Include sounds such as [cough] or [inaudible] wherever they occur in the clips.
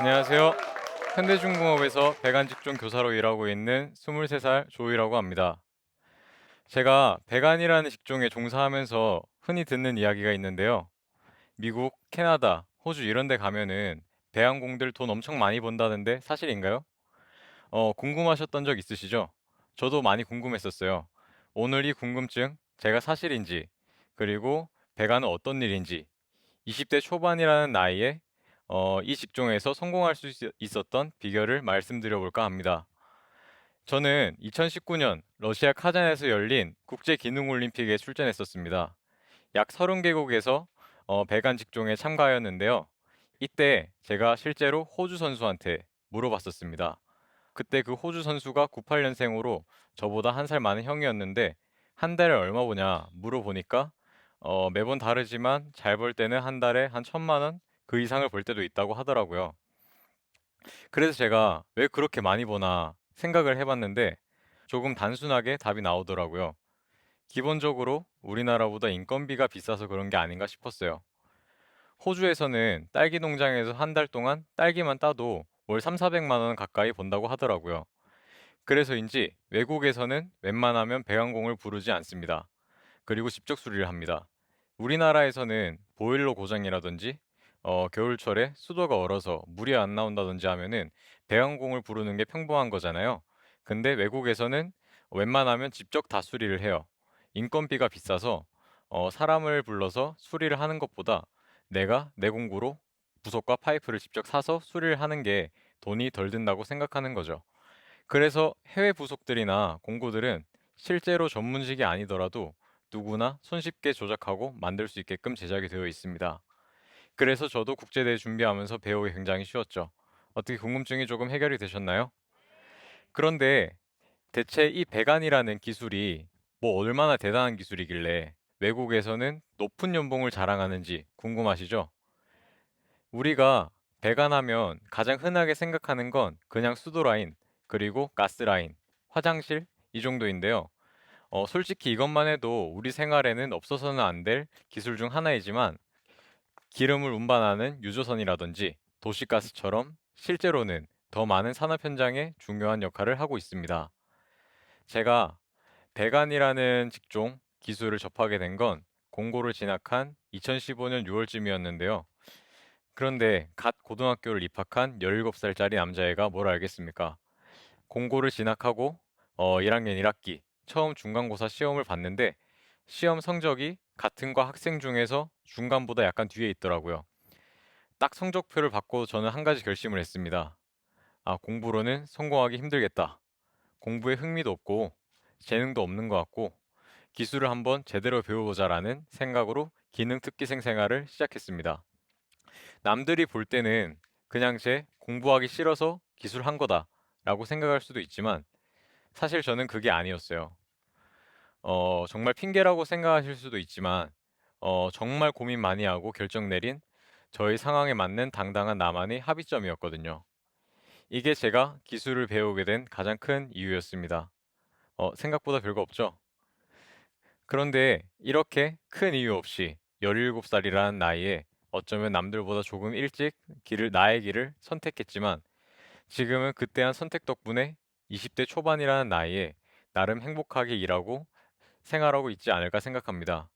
안녕하세요. 현대중공업에서 배관 직종 교사로 일하고 있는 23살 조이라고 합니다. 제가 배관이라는 직종에 종사하면서 흔히 듣는 이야기가 있는데요. 미국, 캐나다, 호주 이런 데 가면은 배관공들 돈 엄청 많이 번다는데 사실인가요? 어, 궁금하셨던 적 있으시죠? 저도 많이 궁금했었어요. 오늘 이 궁금증 제가 사실인지, 그리고 배관은 어떤 일인지, 20대 초반이라는 나이에 어, 이 직종에서 성공할 수 있- 있었던 비결을 말씀드려 볼까 합니다. 저는 2019년 러시아 카잔에서 열린 국제 기능 올림픽에 출전했었습니다. 약 30개국에서 배관 직종에 참가하였는데요. 이때 제가 실제로 호주 선수한테 물어봤었습니다. 그때 그 호주 선수가 98년생으로 저보다 한 살 많은 형이었는데 한 달에 얼마 보냐 물어보니까 어, 매번 다르지만 잘 벌 때는 한 달에 한 천만 원 그 이상을 벌 때도 있다고 하더라고요. 그래서 제가 왜 그렇게 많이 버나 생각을 해봤는데 조금 단순하게 답이 나오더라고요. 기본적으로 우리나라보다 인건비가 비싸서 그런 게 아닌가 싶었어요. 호주에서는 딸기 농장에서 한 달 동안 딸기만 따도 월 3, 400만 원 가까이 번다고 하더라고요. 그래서인지 외국에서는 웬만하면 배관공을 부르지 않습니다. 그리고 직접 수리를 합니다. 우리나라에서는 보일러 고장이라든지 어, 겨울철에 수도가 얼어서 물이 안 나온다든지 하면은 배관공을 부르는 게 평범한 거잖아요. 근데 외국에서는 웬만하면 직접 다 수리를 해요. 인건비가 비싸서 어, 사람을 불러서 수리를 하는 것보다 내가 내 공구로 부속과 파이프를 직접 사서 수리를 하는 게 돈이 덜 든다고 생각하는 거죠. 그래서 해외 부속들이나 공구들은 실제로 전문직이 아니더라도 누구나 손쉽게 조작하고 만들 수 있게끔 제작이 되어 있습니다. 그래서 저도 국제대회 준비하면서 배우기 굉장히 쉬웠죠. 어떻게 궁금증이 조금 해결이 되셨나요? 그런데 대체 이 배관이라는 기술이 뭐 얼마나 대단한 기술이길래 외국에서는 높은 연봉을 자랑하는지 궁금하시죠? 우리가 배관하면 가장 흔하게 생각하는 건 그냥 수도 라인, 그리고 가스 라인, 화장실 이 정도인데요. 어, 솔직히 이것만 해도 우리 생활에는 없어서는 안 될 기술 중 하나이지만 기름을 운반하는 유조선이라든지 도시가스처럼 실제로는 더 많은 산업 현장에 중요한 역할을 하고 있습니다. 제가 배관이라는 직종 기술을 접하게 된 건 공고를 진학한 2015년 6월쯤이었는데요. 그런데 갓 고등학교를 입학한 17살짜리 남자애가 뭘 알겠습니까? 공고를 진학하고 어, 1학년 1학기 처음 중간고사 시험을 봤는데 시험 성적이 같은 과 학생 중에서 중간보다 약간 뒤에 있더라고요. 딱 성적표를 받고 저는 한 가지 결심을 했습니다. 아, 공부로는 성공하기 힘들겠다. 공부에 흥미도 없고 재능도 없는 것 같고 기술을 한번 제대로 배워보자라는 생각으로 기능 특기생 생활을 시작했습니다. 남들이 볼 때는 그냥 제 공부하기 싫어서 기술 한 거다라고 생각할 수도 있지만 사실 저는 그게 아니었어요. 어, 정말 핑계라고 생각하실 수도 있지만 어, 정말 고민 많이 하고 결정 내린 저희 상황에 맞는 당당한 나만의 합의점이었거든요. 이게 제가 기술을 배우게 된 가장 큰 이유였습니다. 어, 생각보다 별거 없죠? 그런데 이렇게 큰 이유 없이 17살이라는 나이에 어쩌면 남들보다 조금 일찍 길을, 나의 길을 선택했지만 지금은 그때 한 선택 덕분에 20대 초반이라는 나이에 나름 행복하게 일하고 생활하고 있지 않을까 생각합니다.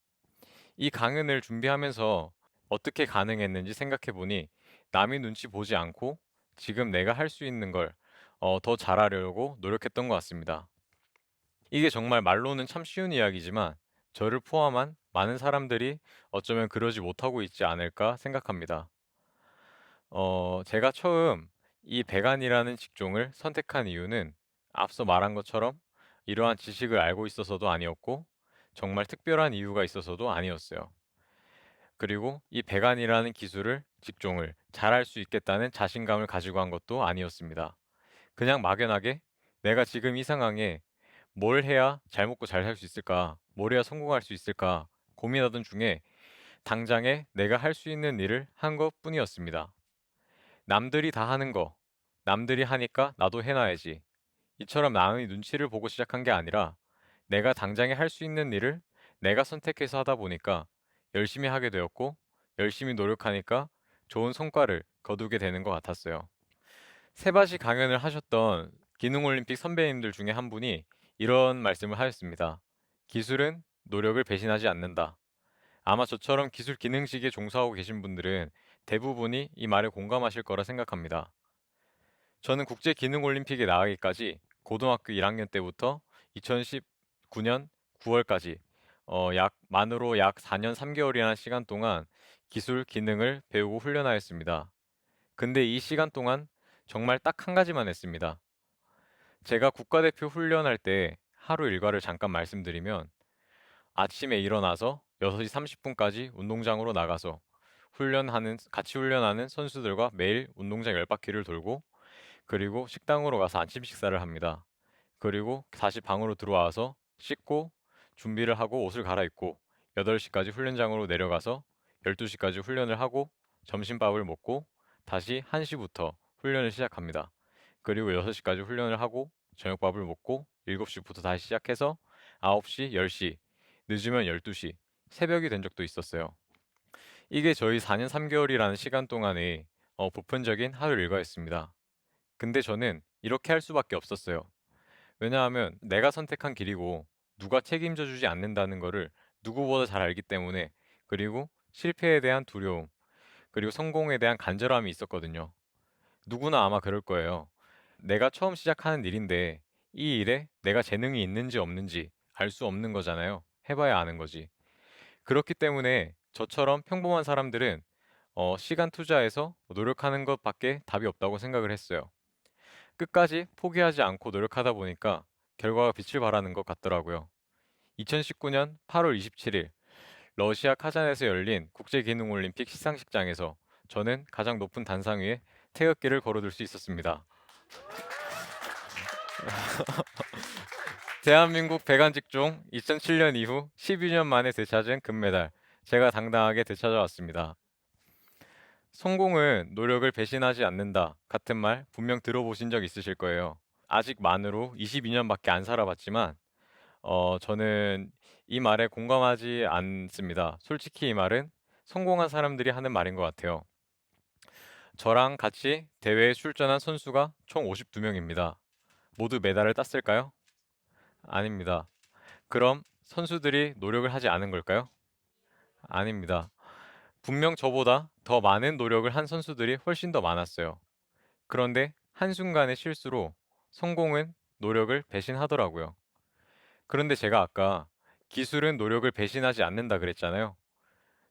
이 강연을 준비하면서 어떻게 가능했는지 생각해 보니 남의 눈치 보지 않고 지금 내가 할 수 있는 걸 어, 더 잘하려고 노력했던 것 같습니다. 이게 정말 말로는 참 쉬운 이야기지만 저를 포함한 많은 사람들이 어쩌면 그러지 못하고 있지 않을까 생각합니다. 어, 제가 처음 이 배관이라는 직종을 선택한 이유는 앞서 말한 것처럼 이러한 지식을 알고 있어서도 아니었고 정말 특별한 이유가 있어서도 아니었어요. 그리고 이 배관이라는 기술을 직종을 잘할 수 있겠다는 자신감을 가지고 한 것도 아니었습니다. 그냥 막연하게 내가 지금 이 상황에 뭘 해야 잘 먹고 잘 살 수 있을까? 뭘 해야 성공할 수 있을까? 고민하던 중에 당장에 내가 할 수 있는 일을 한 것뿐이었습니다. 남들이 다 하는 거, 남들이 하니까 나도 해놔야지. 이처럼 남의 눈치를 보고 시작한 게 아니라 내가 당장에 할 수 있는 일을 내가 선택해서 하다 보니까 열심히 하게 되었고 열심히 노력하니까 좋은 성과를 거두게 되는 것 같았어요. 세바시 강연을 하셨던 기능올림픽 선배님들 중에 한 분이 이런 말씀을 하셨습니다. 기술은 노력을 배신하지 않는다. 아마 저처럼 기술 기능직에 종사하고 계신 분들은 대부분이 이 말에 공감하실 거라 생각합니다. 저는 국제 기능 올림픽에 나가기까지 고등학교 1학년 때부터 2019년 9월까지 어, 약 만으로 약 4년 3개월이라는 시간 동안 기술 기능을 배우고 훈련하였습니다. 근데 이 시간 동안 정말 딱 한 가지만 했습니다. 제가 국가대표 훈련할 때 하루 일과를 잠깐 말씀드리면 아침에 일어나서 6시 30분까지 운동장으로 나가서 훈련하는 같이 훈련하는 선수들과 매일 운동장 10바퀴를 돌고 그리고 식당으로 가서 아침 식사를 합니다. 그리고 다시 방으로 들어와서 씻고 준비를 하고 옷을 갈아입고 8시까지 훈련장으로 내려가서 12시까지 훈련을 하고 점심밥을 먹고 다시 1시부터 훈련을 시작합니다. 그리고 6시까지 훈련을 하고 저녁밥을 먹고 7시부터 다시 시작해서 9시, 10시, 늦으면 12시, 새벽이 된 적도 있었어요. 이게 저희 4년 3개월이라는 시간 동안의 어, 보편적인 하루 일과였습니다. 근데 저는 이렇게 할 수밖에 없었어요. 왜냐하면 내가 선택한 길이고 누가 책임져 주지 않는다는 거를 누구보다 잘 알기 때문에 그리고 실패에 대한 두려움 그리고 성공에 대한 간절함이 있었거든요. 누구나 아마 그럴 거예요. 내가 처음 시작하는 일인데 이 일에 내가 재능이 있는지 없는지 알 수 없는 거잖아요. 해봐야 아는 거지. 그렇기 때문에 저처럼 평범한 사람들은 어, 시간 투자해서 노력하는 것밖에 답이 없다고 생각을 했어요. 끝까지 포기하지 않고 노력하다 보니까 결과가 빛을 발하는 것 같더라고요. 2019년 8월 27일 러시아 카잔에서 열린 국제기능올림픽 시상식장에서 저는 가장 높은 단상 위에 태극기를 걸어둘 수 있었습니다. [laughs] 대한민국 배관 직종 2007년 이후 12년 만에 되찾은 금메달. 제가 당당하게 되찾아왔습니다. 성공은 노력을 배신하지 않는다 같은 말 분명 들어보신 적 있으실 거예요. 아직 만으로 22년밖에 안 살아봤지만 어, 저는 이 말에 공감하지 않습니다. 솔직히 이 말은 성공한 사람들이 하는 말인 것 같아요. 저랑 같이 대회에 출전한 선수가 총 52명입니다. 모두 메달을 땄을까요? 아닙니다. 그럼 선수들이 노력을 하지 않은 걸까요? 아닙니다. 분명 저보다 더 많은 노력을 한 선수들이 훨씬 더 많았어요. 그런데 한순간의 실수로 성공은 노력을 배신하더라고요. 그런데 제가 아까 기술은 노력을 배신하지 않는다 그랬잖아요.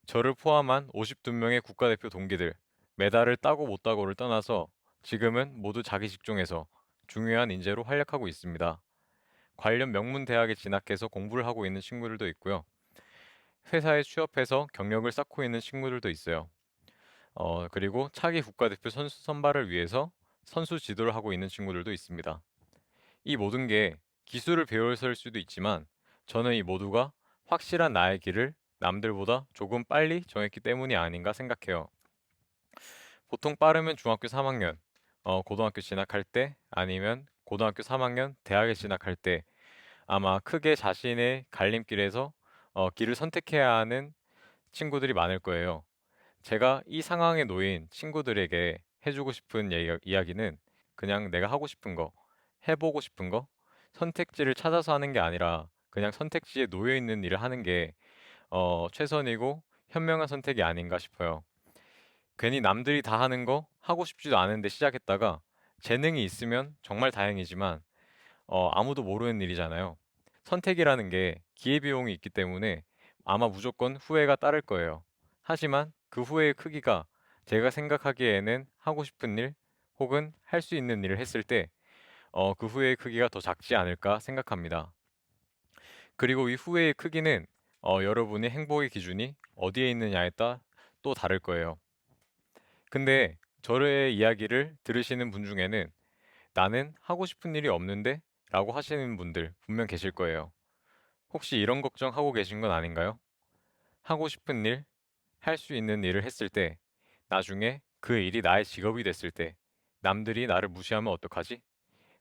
저를 포함한 52명의 국가대표 동기들, 메달을 따고 못 따고를 떠나서 지금은 모두 자기 직종에서 중요한 인재로 활약하고 있습니다. 관련 명문 대학에 진학해서 공부를 하고 있는 친구들도 있고요. 회사에 취업해서 경력을 쌓고 있는 친구들도 있어요. 어, 그리고 차기 국가대표 선수 선발을 위해서 선수 지도를 하고 있는 친구들도 있습니다. 이 모든 게 기술을 배워서일 수도 있지만 저는 이 모두가 확실한 나의 길을 남들보다 조금 빨리 정했기 때문이 아닌가 생각해요. 보통 빠르면 중학교 3학년, 어, 고등학교 진학할 때 아니면 고등학교 3학년 대학에 진학할 때 아마 크게 자신의 갈림길에서 어, 길을 선택해야 하는 친구들이 많을 거예요. 제가 이 상황에 놓인 친구들에게 해주고 싶은 이야- 이야기는 그냥 내가 하고 싶은 거, 해보고 싶은 거, 선택지를 찾아서 하는 게 아니라 그냥 선택지에 놓여 있는 일을 하는 게 어, 최선이고 현명한 선택이 아닌가 싶어요. 괜히 남들이 다 하는 거 하고 싶지도 않은데 시작했다가 재능이 있으면 정말 다행이지만 어, 아무도 모르는 일이잖아요. 선택이라는 게 기회비용이 있기 때문에 아마 무조건 후회가 따를 거예요. 하지만 그 후회의 크기가 제가 생각하기에는 하고 싶은 일 혹은 할 수 있는 일을 했을 때 어, 그 후회의 크기가 더 작지 않을까 생각합니다. 그리고 이 후회의 크기는 어, 여러분의 행복의 기준이 어디에 있느냐에 따라 또 다를 거예요. 근데 저의 이야기를 들으시는 분 중에는 나는 하고 싶은 일이 없는데? 라고 하시는 분들 분명 계실 거예요. 혹시 이런 걱정하고 계신 건 아닌가요? 하고 싶은 일, 할 수 있는 일을 했을 때, 나중에 그 일이 나의 직업이 됐을 때, 남들이 나를 무시하면 어떡하지?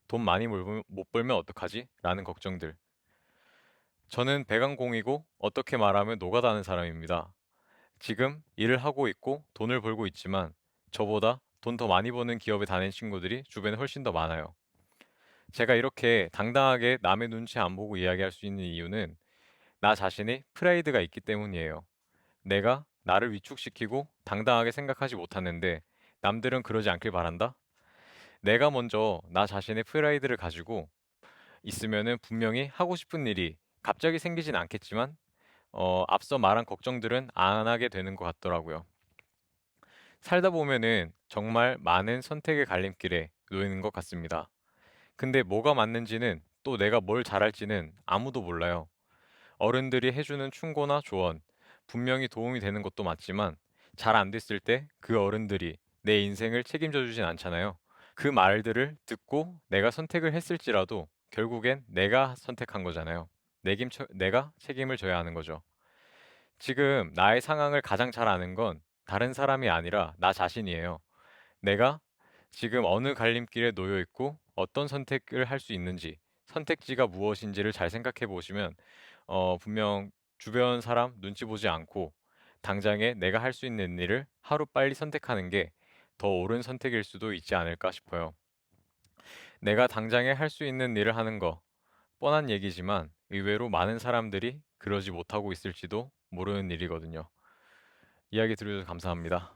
돈 많이 벌- 못 벌면 어떡하지? 라는 걱정들. 저는 배강공이고 어떻게 말하면 노가다는 사람입니다. 지금 일을 하고 있고 돈을 벌고 있지만 저보다 돈 더 많이 버는 기업에 다니는 친구들이 주변에 훨씬 더 많아요. 제가 이렇게 당당하게 남의 눈치 안 보고 이야기할 수 있는 이유는 나 자신의 프라이드가 있기 때문이에요. 내가 나를 위축시키고 당당하게 생각하지 못하는데 남들은 그러지 않길 바란다? 내가 먼저 나 자신의 프라이드를 가지고 있으면은 분명히 하고 싶은 일이 갑자기 생기진 않겠지만 어, 앞서 말한 걱정들은 안 하게 되는 것 같더라고요. 살다 보면은 정말 많은 선택의 갈림길에 놓이는 것 같습니다. 근데 뭐가 맞는지는 또 내가 뭘 잘할지는 아무도 몰라요. 어른들이 해주는 충고나 조언, 분명히 도움이 되는 것도 맞지만 잘 안 됐을 때 그 어른들이 내 인생을 책임져 주진 않잖아요. 그 말들을 듣고 내가 선택을 했을지라도 결국엔 내가 선택한 거잖아요. 내김, 내가 책임을 져야 하는 거죠. 지금 나의 상황을 가장 잘 아는 건 다른 사람이 아니라 나 자신이에요. 내가 지금 어느 갈림길에 놓여 있고 어떤 선택을 할 수 있는지, 선택지가 무엇인지를 잘 생각해 보시면 어, 분명 주변 사람 눈치 보지 않고 당장에 내가 할 수 있는 일을 하루 빨리 선택하는 게 더 옳은 선택일 수도 있지 않을까 싶어요. 내가 당장에 할 수 있는 일을 하는 거 뻔한 얘기지만 의외로 많은 사람들이 그러지 못하고 있을지도 모르는 일이거든요. 이야기 들어주셔서 감사합니다.